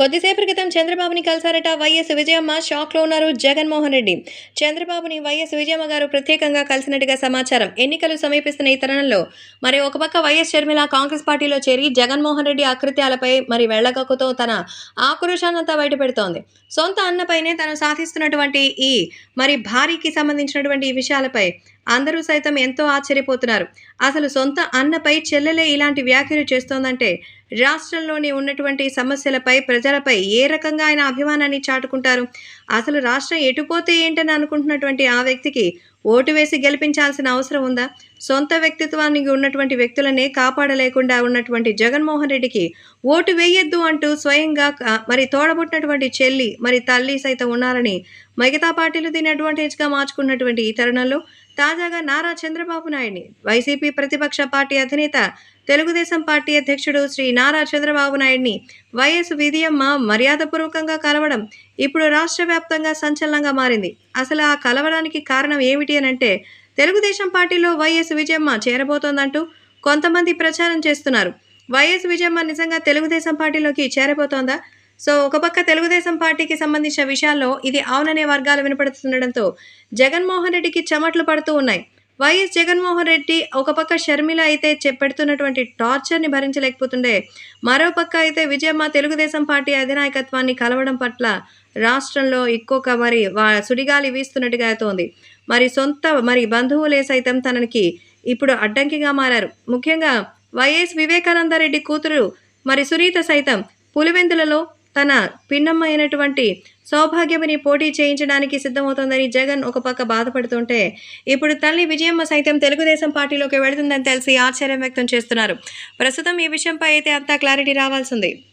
కొద్దిసేపటి క్రితం చంద్రబాబుని కలిశారట వైఎస్ విజయమ్మ. షాక్లో ఉన్నారు జగన్మోహన్ రెడ్డి. చంద్రబాబుని వైఎస్ విజయమ్మ గారు ప్రత్యేకంగా కలిసినట్టుగా సమాచారం. ఎన్నికలు సమీపిస్తున్న ఈ తరుణంలో మరి ఒక పక్క వైఎస్ షర్మిల కాంగ్రెస్ పార్టీలో చేరి జగన్మోహన్ రెడ్డి అకృత్యాలపై మరి వెళ్ళగక్కుతో తన ఆక్రోశాన్నంతా బయటపెడుతోంది. సొంత అన్నపైనే తను సాధిస్తున్నటువంటి ఈ మరి భారీకి సంబంధించినటువంటి ఈ విషయాలపై అందరూ సైతం ఎంతో ఆశ్చర్యపోతున్నారు. అసలు సొంత అన్నపై చెల్లెలే ఇలాంటి వ్యాఖ్యలు చేస్తోందంటే రాష్ట్రంలోని ఉన్నటువంటి సమస్యలపై ప్రజలపై ఏ రకంగా ఆయన అభిమానాన్ని చాటుకుంటారు? అసలు రాష్ట్రం ఎటుపోతే ఏంటని అనుకుంటున్నటువంటి ఆ వ్యక్తికి ఓటు వేసి గెలిపించాల్సిన అవసరం ఉందా? సొంత వ్యక్తిత్వానికి ఉన్నటువంటి వ్యక్తులనే కాపాడలేకుండా ఉన్నటువంటి జగన్మోహన్ రెడ్డికి ఓటు వేయొద్దు అంటూ స్వయంగా మరి తోడబుట్టినటువంటి చెల్లి మరి తల్లి సైతం ఉన్నారని మిగతా పార్టీలు దీని అడ్వాంటేజ్గా మార్చుకున్నటువంటి ఈ తరుణంలో తాజాగా నారా చంద్రబాబు నాయుడిని వైసీపీ ప్రతిపక్ష పార్టీ అధినేత తెలుగుదేశం పార్టీ అధ్యక్షుడు శ్రీ నారా చంద్రబాబు నాయుడిని వైఎస్ విధియమ్మ మర్యాదపూర్వకంగా కలవడం ఇప్పుడు రాష్ట్ర వ్యాప్తంగా సంచలనంగా మారింది. అసలు ఆ కలవడానికి కారణం ఏమిటి అని అంటే తెలుగుదేశం పార్టీలో వైఎస్ విజయమ్మ చేరబోతోందంటూ కొంతమంది ప్రచారం చేస్తున్నారు. వైఎస్ విజయమ్మ నిజంగా తెలుగుదేశం పార్టీలోకి చేరబోతోందా? సో ఒక పక్క తెలుగుదేశం పార్టీకి సంబంధించిన విషయాల్లో ఇది అవుననే వర్గాలు వినపడుతుండడంతో జగన్మోహన్ రెడ్డికి చెమట్లు పడుతూ ఉన్నాయి. వైఎస్ జగన్మోహన్ రెడ్డి ఒక పక్క షర్మిల అయితే చె- పెడుతున్నటువంటి టార్చర్ని భరించలేకపోతుండే. మరో పక్క అయితే విజయమ్మ తెలుగుదేశం పార్టీ అధినాయకత్వాన్ని కలవడం పట్ల రాష్ట్రంలో ఇంకొక మరి వా సుడిగాలి వీస్తున్నట్టుగా అవుతోంది. మరి సొంత మరి బంధువులే సైతం తనకి ఇప్పుడు అడ్డంకిగా మారారు. ముఖ్యంగా వైఎస్ వివేకానందరెడ్డి కూతురు మరి సునీత సైతం పులివెందులలో తన పిన్నమ్మ అయినటువంటి సౌభాగ్యమని పోటీ చేయించడానికి సిద్ధమవుతోందని జగన్ ఒక పక్క బాధపడుతుంటే ఇప్పుడు తల్లి విజయమ్మ సైతం తెలుగుదేశం పార్టీలోకి వెళుతుందని తెలిసి ఆశ్చర్యం వ్యక్తం చేస్తున్నారు. ప్రస్తుతం ఈ విషయంపై అయితే అంతా క్లారిటీ రావాల్సింది.